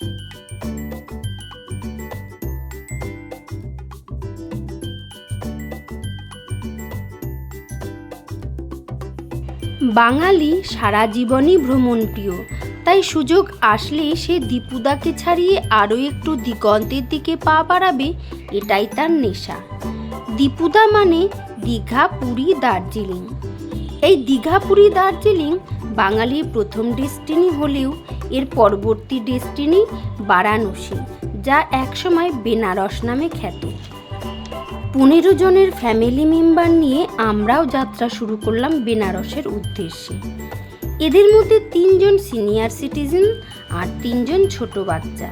বাঙালি সারা জীবনই ভ্রমণপ্রিয়, তাই সুযোগ আসলে সে দীপুদাকে ছাড়িয়ে আরও একটু দিগন্তের দিকে পা বাড়াবে এটাই তার নেশা। দীপুদা মানে দীঘা পুরী দার্জিলিং। এই দীঘা পুরী দার্জিলিং বাঙালির প্রথম ডেস্টিনি হলেও এর পরবর্তী ডেস্টিনি বারাণসী, যা একসময় বেনারস নামে খ্যাত। পনেরো জনের ফ্যামিলি মেম্বার নিয়ে আমরাও যাত্রা শুরু করলাম বেনারসের উদ্দেশ্যে। এদের মধ্যে তিনজন সিনিয়র সিটিজেন আর তিনজন ছোট বাচ্চা।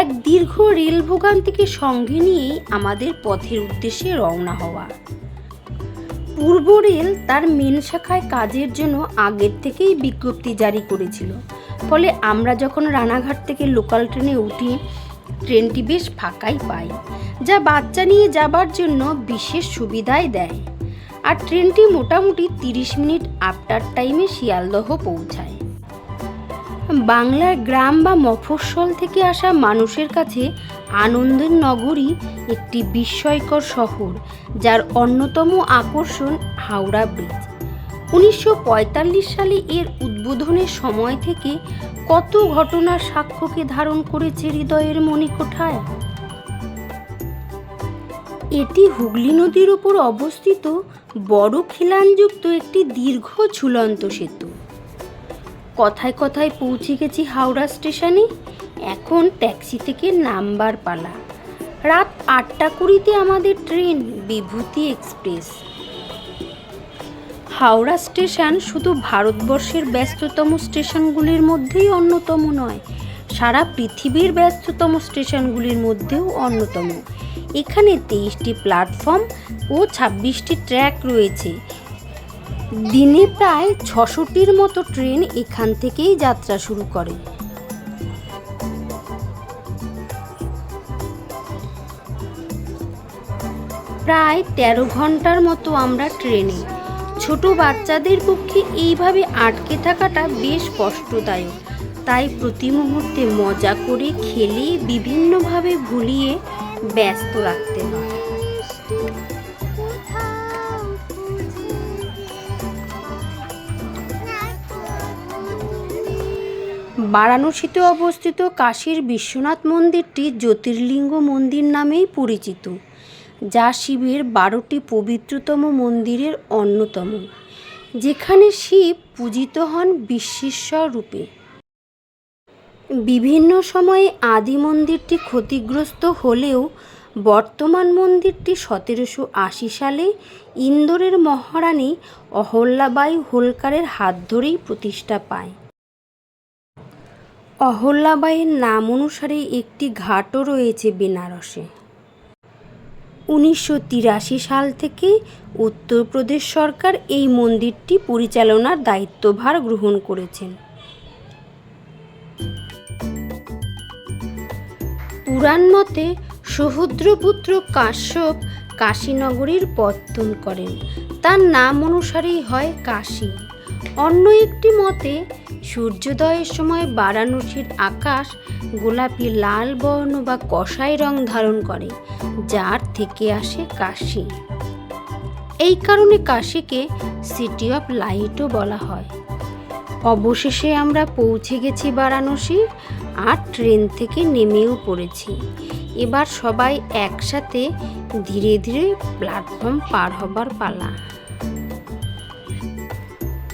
এক দীর্ঘ রেল ভোগান্তিকে সঙ্গে নিয়েই আমাদের পথের উদ্দেশ্যে রওনা হওয়া। পূর্ব রেল তার মেন শাখায় কাজের জন্য আগের থেকেই বিজ্ঞপ্তি জারি করেছিল। ফলে আমরা যখন রানাঘাট থেকে লোকাল ট্রেনে উঠি, ট্রেনটি বেশ ফাঁকাই পাই, যা বাচ্চা নিয়ে যাবার জন্য বিশেষ সুবিধাই দেয়। আর ট্রেনটি মোটামুটি তিরিশ মিনিট আফটার টাইমে শিয়ালদহ পৌঁছায়। বাংলার গ্রাম বা মফস্বল থেকে আসা মানুষের কাছে আনন্দের নগরী একটি বিস্ময়কর শহর, যার অন্যতম আকর্ষণ হাওড়া ব্রিজ। উনিশশো পঁয়তাল্লিশ সালে এর উদ্বোধনের সময় থেকে কত ঘটনার সাক্ষ্যকে ধারণ করেছে হৃদয়ের মণিকোঠায়? এটি হুগলি নদীর উপর অবস্থিত বড় খিলানযুক্ত একটি দীর্ঘ ঝুলন্ত সেতু। কথায় কথায় পৌঁছে গেছি হাওড়া স্টেশনে। এখন ট্যাক্সি থেকে নামবার পালা। রাত আটটা কুড়িতে আমাদের train Bibhuti express. Howrah station শুধু ভারতবর্ষের ব্যস্ততম স্টেশনগুলির মধ্যেই অন্যতম নয়, সারা পৃথিবীর ব্যস্ততম স্টেশনগুলির মধ্যেও অন্যতম। এখানে তেইশটি প্ল্যাটফর্ম ও ছাব্বিশটি ট্র্যাক রয়েছে। দিনে প্রায় ছশোটির মতো ট্রেন এখান থেকেই যাত্রা শুরু করে। প্রায় তেরো ঘণ্টার মতো আমরা ট্রেনে। ছোট বাচ্চাদের পক্ষে এইভাবে আটকে থাকাটা বেশ কষ্টদায়ক। তাই প্রতি মুহূর্তে মজা করে খেলে বিভিন্নভাবে ভুলিয়ে ব্যস্ত রাখতে হয়। বারাণসীতে অবস্থিত কাশীর বিশ্বনাথ মন্দিরটি জ্যোতির্লিঙ্গ মন্দির নামেই পরিচিত, যা শিবের বারোটি পবিত্রতম মন্দিরের অন্যতম, যেখানে শিব পূজিত হন বিশ্বেশ্বর রূপে। বিভিন্ন সময়ে আদি মন্দিরটি ক্ষতিগ্রস্ত হলেও বর্তমান মন্দিরটি সতেরোশো আশি সালে ইন্দোরের মহারানী অহল্যাবাই হোলকারের হাত ধরেই প্রতিষ্ঠা পায়। অহল্যাবাইয়ের নাম অনুসারে একটি ঘাটও রয়েছে বেনারসে। উনিশশো তিরাশি সাল থেকে উত্তরপ্রদেশ সরকার এই মন্দিরটি পরিচালনার দায়িত্বভার গ্রহণ করেছেন। পুরাণ মতে সমুদ্রপুত্র কাশ্যপ কাশীনগরীর পত্তন করেন। তার নাম অনুসারেই হয় কাশী। অন্য একটি মতে, সূর্যোদয়ের সময় বারাণসীর আকাশ গোলাপি লাল বর্ণ বা কষাই রং ধারণ করে, যার থেকে আসে কাশি। এই কারণে কাশিকে সিটি অফ লাইটও বলা হয়। অবশেষে আমরা পৌঁছে গেছি বারাণসী, আর ট্রেন থেকে নেমেও পড়েছি। এবার সবাই একসাথে ধীরে ধীরে প্ল্যাটফর্ম পার হবার পালা।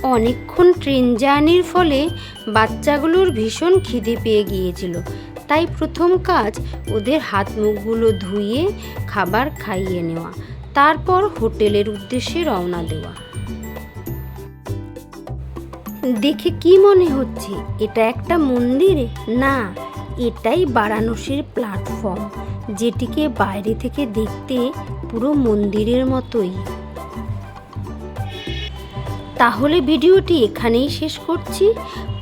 অনেকক্ষণ ট্রেন জার্নির ফলে বাচ্চাগুলোর ভীষণ খিদে পেয়ে গিয়েছিল। তাই প্রথম কাজ ওদের হাত মুখগুলো ধুয়ে খাবার খাইয়ে নেওয়া, তারপর হোটেলের উদ্দেশ্যে রওনা দেওয়া। দেখে কি মনে হচ্ছে, এটা একটা মন্দির? না, এটাই বারাণসীর প্ল্যাটফর্ম, যেটিকে বাইরে থেকে দেখতে পুরো মন্দিরের মতোই। তাহলে ভিডিওটি এখানেই শেষ করছি।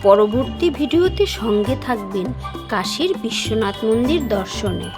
পরবর্তী ভিডিওতে সঙ্গে থাকবেন কাশীর বিশ্বনাথ মন্দির দর্শনে।